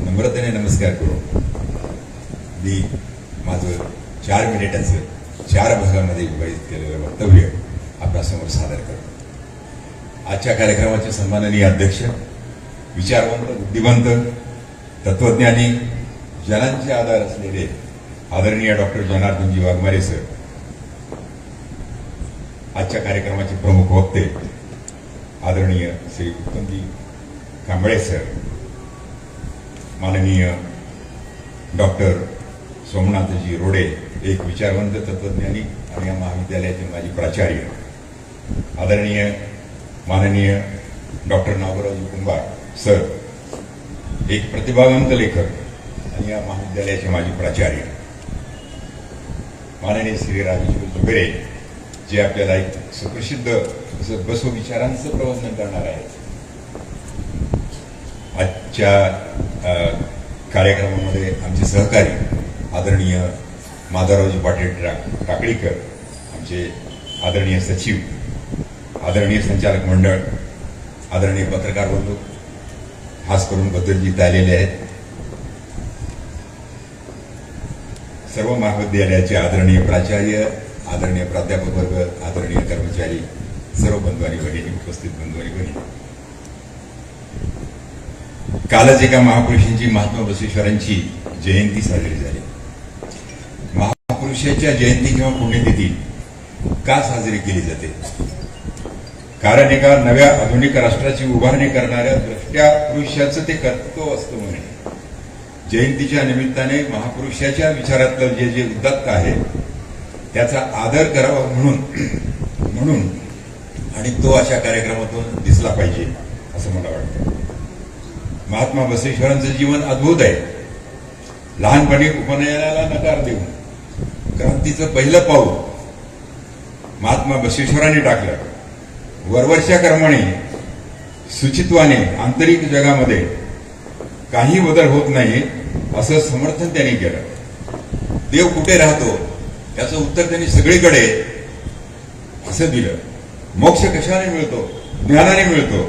नम्रतेने नमस्कार करू मी माझं चार मिनिटाचं चार भागामध्ये विभाजित केलेलं वक्तव्य आपल्यासमोर सादर करतो. आजच्या कार्यक्रमाचे सन्माननीय अध्यक्ष विचारवंत बुद्धिवंत तत्वज्ञानी जनांचे आधार असलेले आदरणीय डॉक्टर जनार्दनजी वाघमारे सर आजच्या कार्यक्रमाचे प्रमुख वक्ते आदरणीय श्री उत्तमजी कांबळे सर माननीय डॉक्टर सोमनाथजी रोडे एक विचारवंत तत्वज्ञानी आणि या महाविद्यालयाचे माजी प्राचार्य. आदरणीय माननीय डॉक्टर नागरावजी कुंभार सर एक प्रतिभावंत लेखक आणि या महाविद्यालयाचे माजी प्राचार्य. माननीय श्री राजेश्वर जुबेरे जे आपल्याला एक सुप्रसिद्ध असं बसव विचारांचं प्रवचन करणार आहेत. आजच्या कार्यक्रमामध्ये आमचे सहकारी आदरणीय माधवरावजी पाटील टा- टाकळीकर आमचे आदरणीय सचिव आदरणीय संचालक मंडळ आदरणीय पत्रकार बंधू खास करून बद्दलजीत आलेले आहेत. सर्व महाविद्यालयाचे आदरणीय प्राचार्य आदरणीय प्राध्यापक वर्ग आदरणीय कर्मचारी सर्व बंधू आणि बहिणी उपस्थित बंधू आणि बहिणी. कालच एका महापुरुषांची महात्मा बसवेश्वरांची जयंती साजरी झाली. महापुरुषाच्या जयंती किंवा पुण्यतिथी का साजरी केली जाते? कारण एका नव्या आधुनिक राष्ट्राची उभारणी करणाऱ्या द्रष्ट्या पुरुषाचं ते कर्तृत्व असतं म्हणे. जयंतीच्या निमित्ताने महापुरुषाच्या विचारातलं जे जे उदात्त आहे त्याचा आदर करावा म्हणून म्हणून आणि तो अशा कार्यक्रमातून दिसला पाहिजे असं मला वाटतं. महात्मा बसवेश्वरांचं जीवन अद्भुत आहे. लहानपणी उपनयनाला नकार देऊन क्रांतीचं पहिलं पाऊल महात्मा बसवेश्वरांनी टाकलं. वरवरच्या कर्माने सुचित्वाने आंतरिक जगामध्ये काही बदल होत नाही असं समर्थन त्यांनी केलं. देव कुठे राहतो याचं उत्तर त्यांनी सगळीकडे असं दिलं. मोक्ष कशाने मिळतो ज्ञानाने मिळतो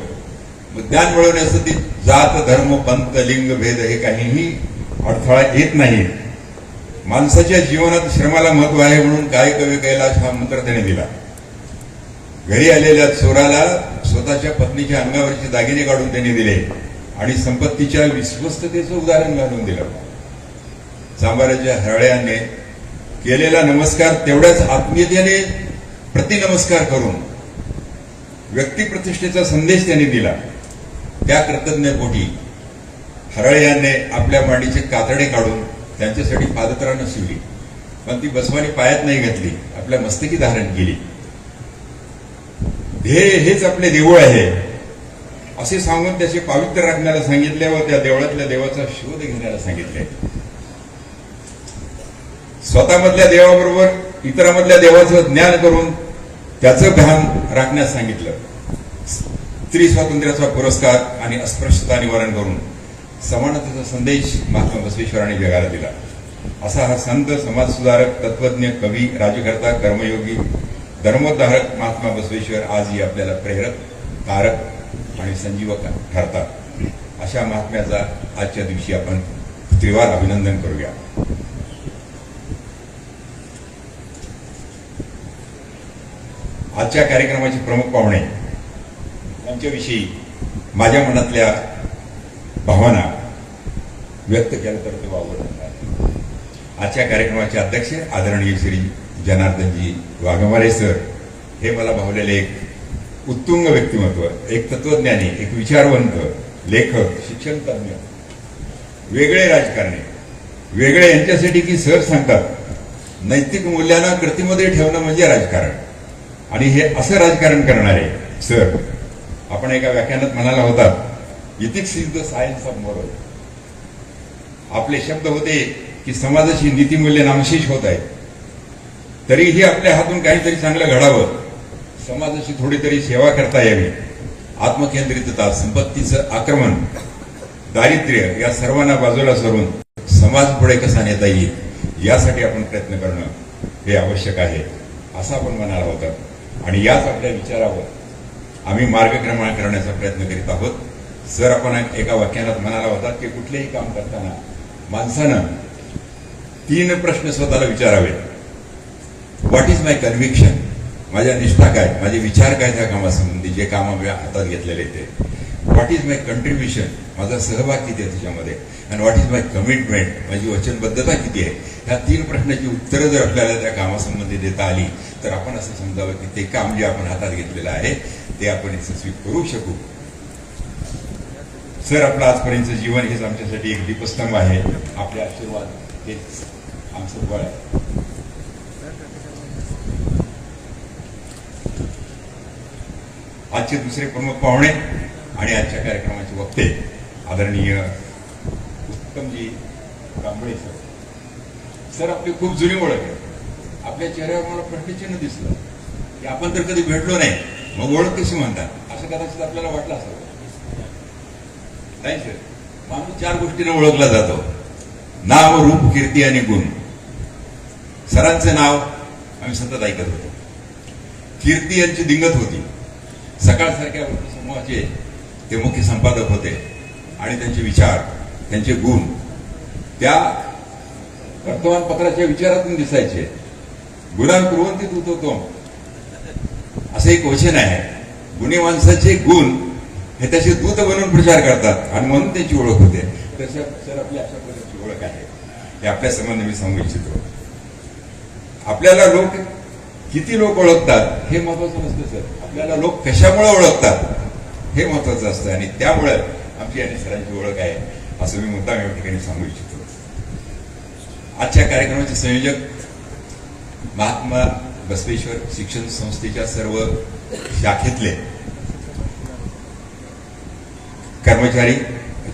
ज्ञान मिळवण्यासाठी जात धर्म पंथ लिंग भेद हे काहीही अडथळा येत नाही. माणसाच्या जीवनात श्रमाला महत्त्व आहे म्हणून काय कवी कैलाश हा मंत्र त्याने दिला. घरी आलेल्या चोराला स्वतःच्या पत्नीच्या अंगावरचे दागिने काढून त्यांनी दिले आणि संपत्तीच्या विश्वस्ततेचं उदाहरण घालून दिलं. सांबाराच्या हरळ्याने केलेला नमस्कार तेवढ्याच आत्मीयतेने प्रतिनमस्कार करून व्यक्तिप्रतिष्ठेचा संदेश त्यांनी दिला. त्या कृतज्ञपोटी हरळ यांनी आपल्या मांडीचे कातडे काढून त्यांच्यासाठी पादत्रा शिवली. पण ती बसवानी पायात नाही घातली आपल्या मस्तकी धारण केली. ध्येय हेच आपले देऊळ आहे. असे सांगून त्याचे पावित्र्य राखण्याला सांगितले व त्या देवळातल्या देवाचा शोध घेण्याला सांगितले. स्वतःमधल्या देवाबरोबर इतरामधल्या देवाचं ज्ञान करून त्याचं भान राखण्यास सांगितलं. स्त्री स्वातंत्र्याचा पुरस्कार आणि अस्पृश्यता निवारण करून समानतेचा संदेश महात्मा बसवेश्वरांनी जगाला दिला. असा हा संत समाजसुधारक तत्वज्ञ कवी राजकर्ता कर्मयोगी धर्मोद्धारक महात्मा बसवेश्वर आजही आपल्याला प्रेरक कारक आणि संजीवक ठरतात. अशा महात्म्याचा आजच्या दिवशी आपण त्रिवार अभिनंदन करूया. आजच्या कार्यक्रमाचे प्रमुख पाहुणे त्यांच्याविषयी माझ्या मनातल्या भावना व्यक्त केल्या तर ते वावरणार आजच्या कार्यक्रमाचे अध्यक्ष आदरणीय श्री जनार्दनजी वाघमारे सर हे मला भावलेले एक उत्तुंग व्यक्तिमत्व एक तत्वज्ञानी एक विचारवंत लेखक शिक्षण तज्ञ वेगळे राजकारणी वेगळे यांच्यासाठी की सर सांगतात नैतिक मूल्यांना कृतीमध्ये ठेवणं म्हणजे राजकारण. आणि हे असं राजकारण करणारे सर आपण एका व्याख्यानात म्हणाला होता ethics is the science of moral आपले शब्द होते की समाजाची नीतिमूल्य नामशेष होत आहेत तरीही आपल्या हातून काहीतरी चांगलं घडावं. समाजाची थोडी तरी सेवा करता यावी. आत्मकेंद्रितता संपत्तीचं आक्रमण दारिद्र्य या सर्वांना बाजूला सरून समाज पुढे कसा नेता येईल यासाठी आपण प्रयत्न करणं हे आवश्यक आहे असं आपण म्हणाला होता. आणि याच आपल्या विचारावर आम्ही मार्गक्रमण करण्याचा प्रयत्न करीत आहोत. सर आपण एका व्याख्यानात म्हणाला होता की कुठलेही काम करताना माणसानं तीन प्रश्न स्वतःला विचारावेत. व्हॉट इज माय कन्व्हिक्शन माझ्या निष्ठा काय? माझे विचार काय त्या कामासंबंधी? जे काम आम्ही हातात घेतलेले ते. व्हॉट इज माय कंट्रीब्युशन माझा सहभाग किती आहे त्याच्यामध्ये? आणि व्हॉट इज माय कमिटमेंट माझी वचनबद्धता किती आहे? ह्या तीन प्रश्नाची उत्तरं जर आपल्याला त्या कामासंबंधी देता आली तर आपण असं समजावं की ते काम जे आपण हातात घेतलेलं आहे ते आपण यशस्वी करू शकू. सर आपलं आजपर्यंत जीवन हेच आमच्यासाठी एक दीपस्तंभ आहे. आपले आशीर्वाद हेच आमचं बळ आहे. आजचे दुसरे प्रमुख पाहुणे आणि आजच्या कार्यक्रमाचे वक्ते आदरणीय उत्तमजी कांबळे सर. सर आपली खूप जुनी ओळख आहे. आपल्या चेहऱ्यावर मला प्रश्नचिन्ह दिसलं. की आपण तर कधी भेटलो नाही. मग ओळख कशी म्हणतात. असं कदाचित आपल्याला वाटलं असावं नाही सर माणूस चार गोष्टीने ओळखला जातो. नाव रूप कीर्ती आणि गुण. सरांचं नाव आम्ही सतत ऐकत होतो. कीर्ती यांची दिंगत होती. सकाळसारख्या समूहाचे ते मुख्य संपादक होते. आणि त्यांचे विचार त्यांचे गुण त्या वर्तमानपत्राच्या विचारातून दिसायचे. गुणान होतो तो. असं एक वचन आहे. गुणी माणसाचे गुण हे त्याचे दूत बनवून प्रचार करतात आणि म्हणून त्यांची ओळख होते. तशा सर आपली अशा प्रकारची ओळख आहे. हे आपल्या संबंध मी सांगू इच्छितो. आपल्याला लोक किती लोक ओळखतात हे महत्वाचं नसतं सर. आपल्याला लोक कशामुळे ओळखतात हे महत्वाचं असतं आणि त्यामुळे आमची आणि सरांची ओळख आहे असं मी मुद्दाम या ठिकाणी सांगू इच्छितो. आजच्या कार्यक्रमाचे संयोजक महात्मा बसवेश्वर शिक्षण संस्थेच्या सर्व शाखेतले कर्मचारी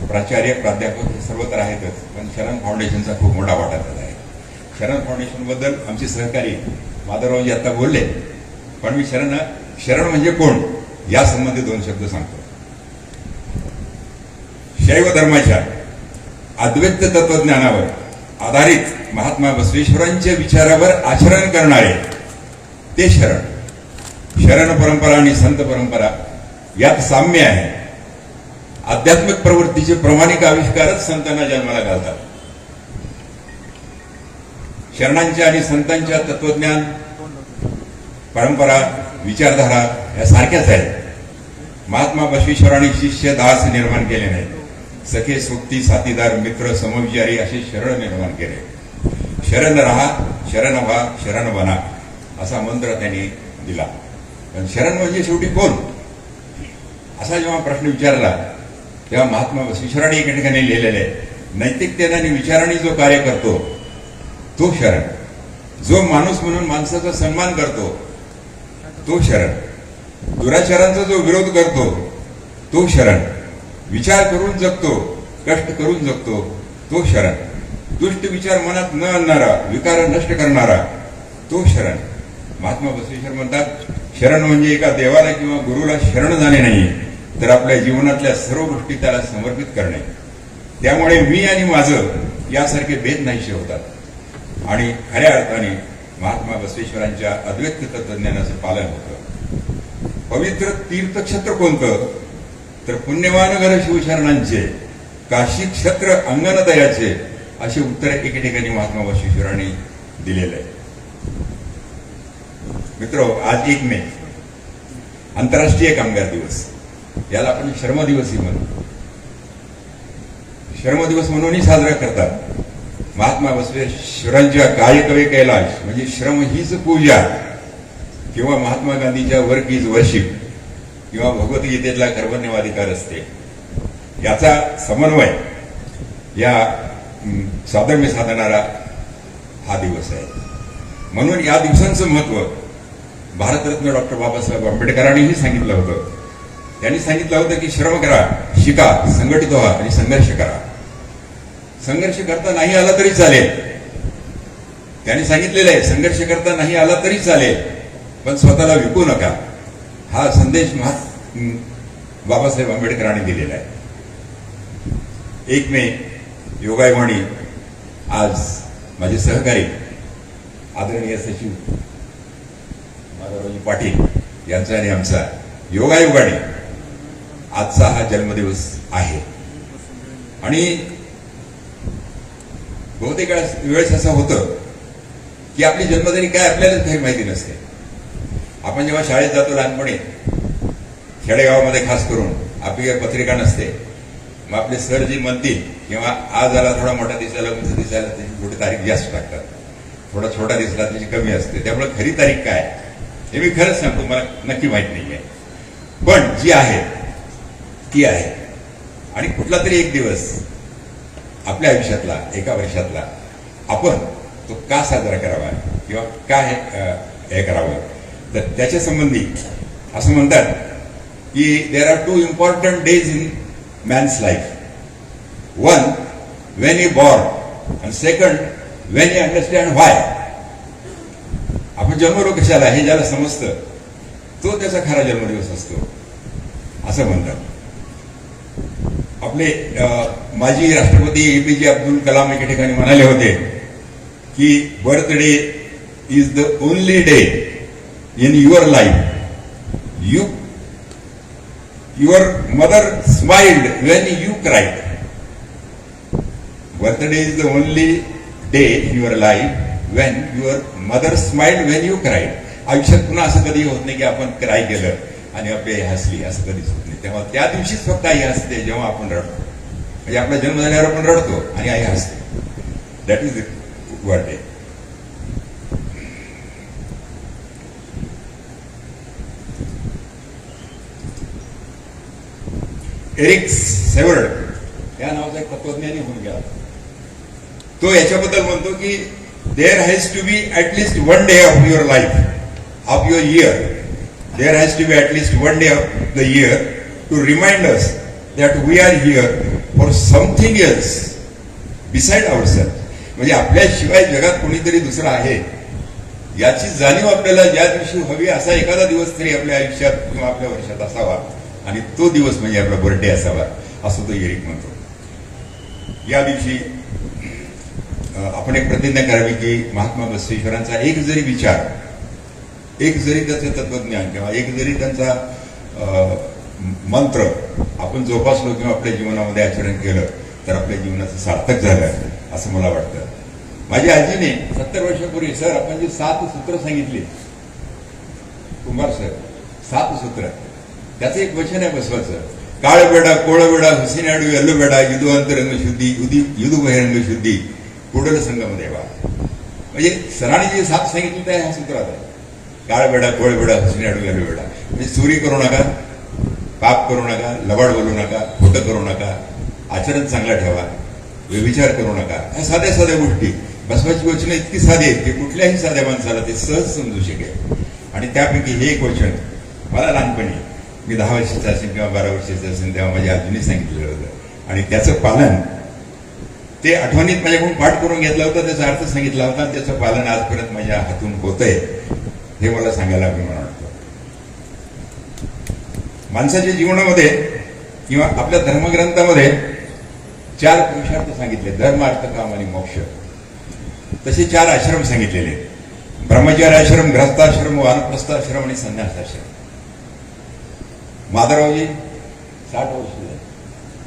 प्राचार्य प्राध्यापक हे सर्व तर आहेतच पण शरण फाउंडेशनचा खूप मोठा वाटा त्याला आहे. शरण फाउंडेशनबद्दल आमचे सहकारी माधवरावजी आता बोलले पण मी शरण शरण म्हणजे कोण या संबंधी दोन शब्द सांगतो. शैव धर्माच्या अद्वैत तत्वज्ञानावर आधारित महात्मा बसवेश्वरांच्या विचारावर आचरण करणारे ते शरण. शरण परंपरा आणि संत परंपरा यात साम्य आहे. आध्यात्मिक प्रवृत्तीचे प्रमाणिक आविष्कारच संतांना जन्माला घालतात. शरणांच्या आणि संतांच्या तत्वज्ञान परंपरा विचारधारा या सारख्याच आहेत. महात्मा बसवेश्वरांनी शिष्य दास निर्माण केले नाही सखे सोबती साथीदार मित्र समविचारी असे शरण निर्माण केले. शरण राहा शरण व्हा शरण बना. असा मंत्र त्यांनी दिला. पण शरण म्हणजे शेवटी कोण? असा जेव्हा प्रश्न विचारला तेव्हा महात्मा बसवेश्वरांनी एका ठिकाणी लिहिलेले आहे नैतिकतेने आणि विचाराने जो कार्य करतो तो शरण. जो माणूस म्हणून माणसाचा सन्मान करतो तो शरण. दुराचारांचा जो विरोध करतो तो शरण. विचार करून जगतो कष्ट करून जगतो तो शरण. दुष्ट विचार मनात न आणणारा विकार नष्ट करणारा तो शरण. महात्मा बसवेश्वर म्हणतात शरण म्हणजे एका देवाला किंवा गुरुला शरण जाणे नाही तर आपल्या जीवनातल्या सर्व गोष्टी त्याला समर्पित करणे. त्यामुळे मी आणि माझं यासारखे भेद नाहीसे होतात. आणि खऱ्या अर्थाने महात्मा बसवेश्वरांच्या अद्वैत तत्वज्ञानाचं पालन होतं. पवित्र तीर्थक्षेत्र कोणतं? तर पुण्यवान घर शिवशरणांचे काशी क्षत्र अंगणदयाचे असे उत्तर एके ठिकाणी महात्मा बसवेश्वरांनी दिलेलं आहे. मित्र आज एक मे. आंतरराष्ट्रीय कामगार दिवस. याला आपण श्रम दिवसही म्हणतो. श्रम दिवस म्हणूनही साजरा करतात. महात्मा बसवेश्वरांच्या कायकवे कैलाश म्हणजे श्रम हीच पूजा. किंवा महात्मा गांधीच्या वर्क इज वर्शिप किंवा भगवद्गीतेतला कर्मण्यवाधिकार असते. याचा समन्वय या साधर्म्य साधणारा हा दिवस आहे. म्हणून या दिवसांचं महत्त्व भारतरत्न डॉक्टर बाबासाहेब आंबेडकरांनीही सांगितलं होतं. त्यांनी सांगितलं होतं की श्रम करा शिका संघटित व्हा आणि संघर्ष करा. संघर्ष करता नाही आला तरी चालेल. त्यांनी सांगितलेलं आहे संघर्ष करता नाही आला तरी चालेल पण स्वतःला विकू नका. हा संदेश महा बाबासाहेब आंबेडकरांनी दिलेला आहे. एक मे योगायवाणी आज माझे सहकारी आदरणीय सचिव दादाजी पाटील यांचा आणि आमचा योगायोगाने आजचा हा जन्मदिवस आहे. आणि बहुतेक वेळेस असं होतं की आपली जन्मदिनी काय आपल्यालाच काही माहिती नसते. आपण जेव्हा शाळेत जातो लहानपणी खेडेगावामध्ये खास करून आपली काही पत्रिका नसते. मग आपले सर जी म्हणतील किंवा आज आला थोडा मोठा दिसायला उंच दिसायला त्याची थोडी तारीख जास्त टाकतात थोडा छोटा दिसला त्याची कमी असते. त्यामुळे खरी तारीख काय? हे मी खरंच सांगतो मला नक्की माहीत नाही आहे पण जी आहे ती आहे. आणि कुठला तरी एक दिवस आपल्या आयुष्यातला एका वर्षातला आपण तो का साजरा करावा किंवा का हे हे करावं? तर त्याच्या संबंधी असं म्हणतात की there are two important days in man's life one when you born आणि second when you understand why आपण जन्मरोग कशाला? हे ज्याला समजतं तो त्याचा खरा जन्मदिवस असतो. असं म्हणतात. आपले माजी राष्ट्रपती एपीजे अब्दुल कलाम एके ठिकाणी म्हणाले होते की birthday is the only day in your life you your mother smiled when you cried birthday is the only day in your life when your mother smiled when you cried आयुष्यात पुन्हा असं कधी होत नाही की आपण क्राय केलं आणि आपली आई हसली असं कधीच होत नाही. तेव्हा त्या दिवशीच फक्त आई हसते जेव्हा आपण रडतो. म्हणजे आपला जन्म झाल्यावर आपण रडतो आणि आई हसते. That is birthday Eric Seward या नावाचा एक तत्वज्ञानी होऊन गेला. तो याच्याबद्दल म्हणतो की there has to be at least one day of your life of your year there has to be at least one day of the year to remind us that we are here for something else beside our self म्हणजे आपल्याशिवाय जगात कोणीतरी दुसरं आहे. याची जाणीव आपल्याला ज्या दिवशी हवी असा एखादा दिवस तरी आपल्या आयुष्यात किंवा आपल्या वर्षात असावा. आणि तो दिवस म्हणजे आपला बर्थडे असावा असं तो एरिक म्हणतो. या दिवशी आपण एक प्रतिज्ञा करावी की महात्मा बसवेश्वरांचा एक जरी विचार एक जरी त्याचं तत्वज्ञान किंवा एक जरी त्यांचा मंत्र आपण जोपासलो किंवा आपल्या जीवनामध्ये आचरण केलं तर आपल्या जीवनाचं सार्थक झालं असं मला वाटतं. माझ्या आजीने सत्तर वर्षापूर्वी सर आपण जे सात सूत्र सांगितली कुमार सर सात सूत्र त्याचं एक वचन आहे बसवाचं. काळ बेडा कोळ बेडा हुसिनाडू यल्लो बेडा युदू अंतरंग शुद्धी युदी युदू बहिरंग शुद्धी कुडल संगम देवा. म्हणजे सरांनी जे साप सांगितलं ते ह्या सूत्रात आहे. काळ बेडा कोळ बेडा हुसिनाडू घालू बेडा म्हणजे चोरी करू नका पाप करू नका लबाड बोलू नका खोटं करू नका आचरण चांगला ठेवा व्यविचार करू नका. ह्या साध्या साध्या गोष्टी. बसवाची वचनं इतकी साधी आहेत की कुठल्याही साध्या माणसाला ते सहज समजू शकेल. आणि त्यापैकी हे एक वचन मला लहानपणी मी दहा वर्षाचा असेल किंवा बारा वर्षाचा असेल तेव्हा माझ्या आजीने सांगितलेलं होतं. आणि त्याचं पालन ते आठवणीत माझ्याकडून पाठ करून घेतला होता त्याचा अर्थ सांगितला होता आणि त्याचं पालन आजपर्यंत माझ्या हातून होतंय. हे मला सांगायला अभिमान वाटतो माणसाच्या जीवनामध्ये किंवा आपल्या धर्मग्रंथामध्ये चार पुरुषार्थ सांगितले धर्म अर्थ काम आणि मोक्ष. तसे चार आश्रम सांगितलेले. आहेत. ब्रह्मचार्य आश्रम ग्रस्ताश्रम वानप्रस्थाश्रम आणि संन्यासाश्रम. माधवरावजी साठ वर्ष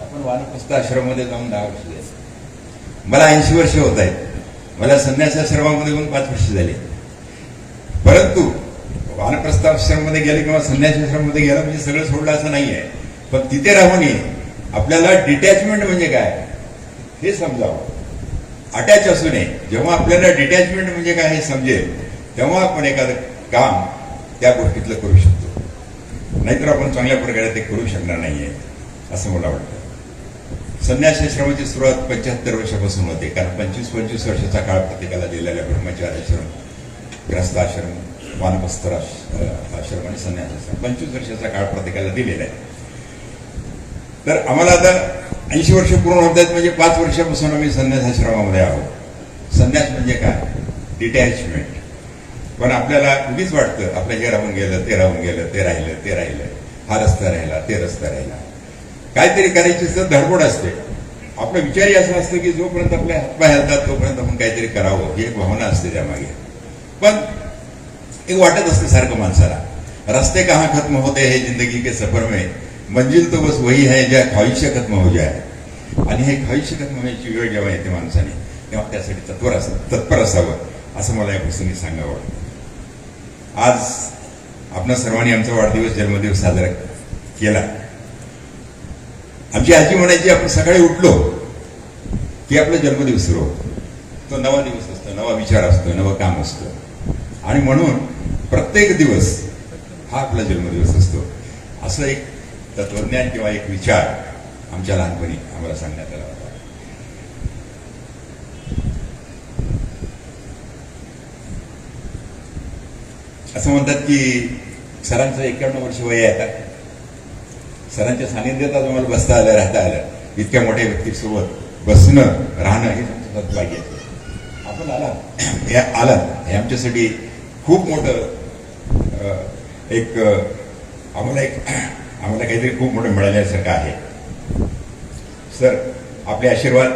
आपण वानप्रस्थ आश्रममध्ये जाऊन दहा वर्ष झाले. मला ऐंशी वर्ष होत आहेत. मला संन्यासाश्रमामध्ये येऊन पाच वर्ष झाली परंतु वानप्रस्थाश्रममध्ये गेलं गेले किंवा संन्यासाश्रममध्ये गेलं म्हणजे सगळं सोडलं असं नाही आहे. पण तिथे राहून आपल्याला डिटॅचमेंट म्हणजे काय? हे समजावं. अटॅच असू नये. जेव्हा आपल्याला डिटॅचमेंट म्हणजे काय हे समजेल तेव्हा आपण एखादं काम त्या गोष्टीतलं करू शकतो. नाहीतर आपण चांगल्या प्रकारे ते करू शकणार नाहीये असं मला वाटतं. संन्यासाश्रमाची सुरुवात पंच्याहत्तर वर्षापासून होते. कारण पंचवीस पंचवीस वर्षाचा काळ प्रत्येकाला दिलेला आहे. आश्रम ग्रस्ताश्रम वानपस्तर आश्रम आणि संन्यासाश्रम पंचवीस वर्षाचा काळ प्रत्येकाला दिलेला आहे. तर आम्हाला आता ऐंशी वर्ष पूर्ण होत आहेत. म्हणजे पाच वर्षापासून आम्ही संन्यासाश्रमामध्ये आहोत. संन्यास म्हणजे काय? डिटॅचमेंट पण आपल्याला उगीच वाटतं आपलं हे राहून गेलं ते राहून गेलं ते राहिलं ते राहिलं. हा रस्ता राहिला ते रस्ता राहिला. काहीतरी करायची तर धडपड असते. आपलं विचारही असं असतं की जोपर्यंत आपले हातपाय हलतात, तोपर्यंत आपण काहीतरी करावं. ही एक भावना असते त्यामागे. पण एक वाटत असतं सारखं माणसाला. रस्ते कहाँ खत्म होते हे ज़िंदगी के सफ़र में? मंजिल तो बस वही है ज्या ख्वाहिश खत्म हो जाय आणि हे खत्म होण्याची वेळ जेव्हा येते माणसाने, तेव्हा त्यासाठी तत्पर अस, तत्पर असावं, असं मला या प्रसंगी सांगावं वाटतं. आज आपणा सर्वांनी आमचा वाढदिवस, जन्मदिवस साजरा केला. आमची आजी म्हणायची आपण सकाळी उठलो. की आपला जन्मदिवस सुरू होतो तो नवा दिवस असतो नवा विचार असतो नवं काम असतं. आणि म्हणून प्रत्येक दिवस हा आपला जन्मदिवस असतो. असं एक तत्वज्ञान किंवा एक विचार आमच्या लहानपणी आम्हाला सांगण्यात आला होता. असं म्हणतात की सरांचं एक्क्याण्णव वर्ष वय आहे आता. सरांच्या सानिध्यात आज आम्हाला बसता आलं राहता आलं. इतक्या मोठ्या व्यक्तीसोबत बसणं राहणं हे तुमचं सद्भाग्य आपण आला हे आला हे आमच्यासाठी खूप मोठं एक आम्हाला एक आम्हाला काहीतरी खूप मोठं मिळाल्यासारखं आहे. सर आपले आशीर्वाद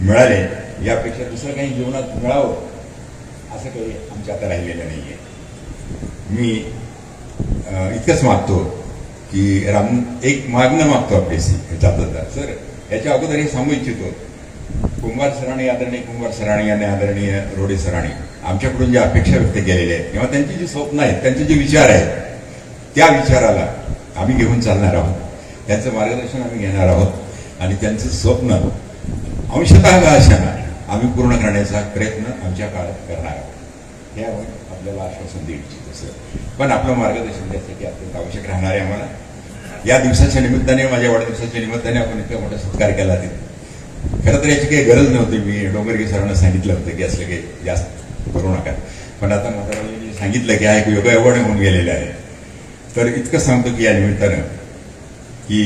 मिळाले. यापेक्षा दुसरं काही जीवनात मिळावं असं काही आमच्या आता राहिलेलं नाही आहे मी इतकंच मागतो. की राम एक मागणं मागतो आपल्याशी जाता सर याच्या अगोदर हे सांगू इच्छितो कुंभार सराणी आदरणीय कुंभार सराणी आणि आदरणीय रोडे सराणी आमच्याकडून ज्या अपेक्षा व्यक्त केलेल्या आहेत किंवा त्यांची जी स्वप्न आहेत त्यांचे जे विचार आहेत त्या विचाराला आम्ही घेऊन चालणार आहोत. त्यांचं मार्गदर्शन आम्ही घेणार आहोत. आणि त्यांचं स्वप्न अंशतः का अशाना आम्ही पूर्ण करण्याचा प्रयत्न आमच्या काळात करणार आहोत. हे आपण आपल्याला आश्वासन देऊ इच्छित असं पण आपलं मार्गदर्शन त्यासाठी अत्यंत आवश्यक राहणार आहे आम्हाला. या दिवसाच्या निमित्ताने माझ्या वाढदिवसाच्या निमित्ताने आपण इतका मोठा सत्कार केला तिथे खरं तर याची काही गरज नव्हती. मी डोंगरगे सरांना सांगितलं होतं की असलं काही जास्त करू नका. पण आता म्हातारांनी सांगितलं की हा एक योगा एवढ होऊन गेलेला आहे. तर इतकं सांगतो की या निमित्तानं की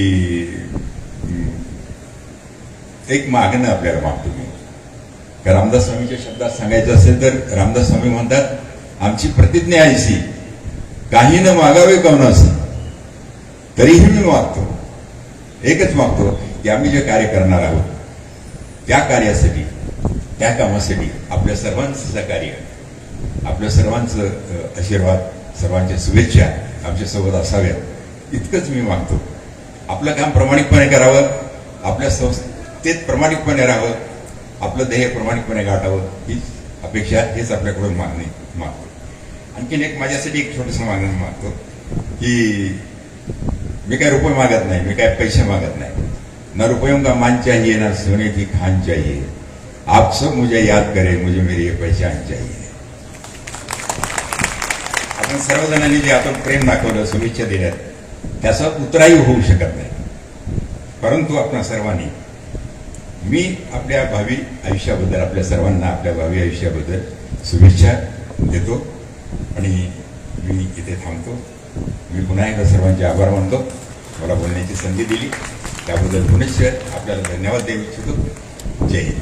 एक मागणं आपल्याला मागतो मी. रामदास स्वामीच्या शब्दात सांगायचं असेल तर रामदास स्वामी म्हणतात आमची प्रतिज्ञा ऐशी काही न मागावे कवनास तरीही मी मागतो. एकच मागतो की आम्ही जे कार्य करणार आहोत त्या कार्यासाठी त्या कामासाठी आपल्या सर्वांचं सहकार्य आपल्या सर्वांचं आशीर्वाद सर्वांच्या शुभेच्छा आमच्यासोबत असाव्यात. इतकंच मी मागतो. आपलं काम प्रामाणिकपणे करावं आपल्या संस्थेत प्रामाणिकपणे राहावं आपलं ध्येय प्रामाणिकपणे गाठावं हीच अपेक्षा हेच आपल्याकडून मागणी मागतो. आणखीन एक माझ्यासाठी एक छोटंसं मागणं मागतो की मी काय रुपये मागत नाही मी काय पैसे मागत नाही. ना रुपयों का मान चाहिए ना सोने की खान चाहिए आप सब मुझे याद करे मुझे मेरी ये पहचान चाहिए आपण सर्वजणांनी जे आपण प्रेम दाखवलं शुभेच्छा दिल्यात त्याचा उतराही होऊ शकत नाही. परंतु आपण सर्वांनी मी आपल्या भावी आयुष्याबद्दल आपल्या सर्वांना आपल्या भावी आयुष्याबद्दल शुभेच्छा देतो आणि मी इथे थांबतो. मी पुन्हा एकदा सर्वांचे आभार मानतो. मला बोलण्याची संधी दिली. त्याबद्दल पुनश्च आपल्याला धन्यवाद देऊ इच्छितो. जय हिंद.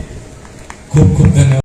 खूप खूप धन्यवाद.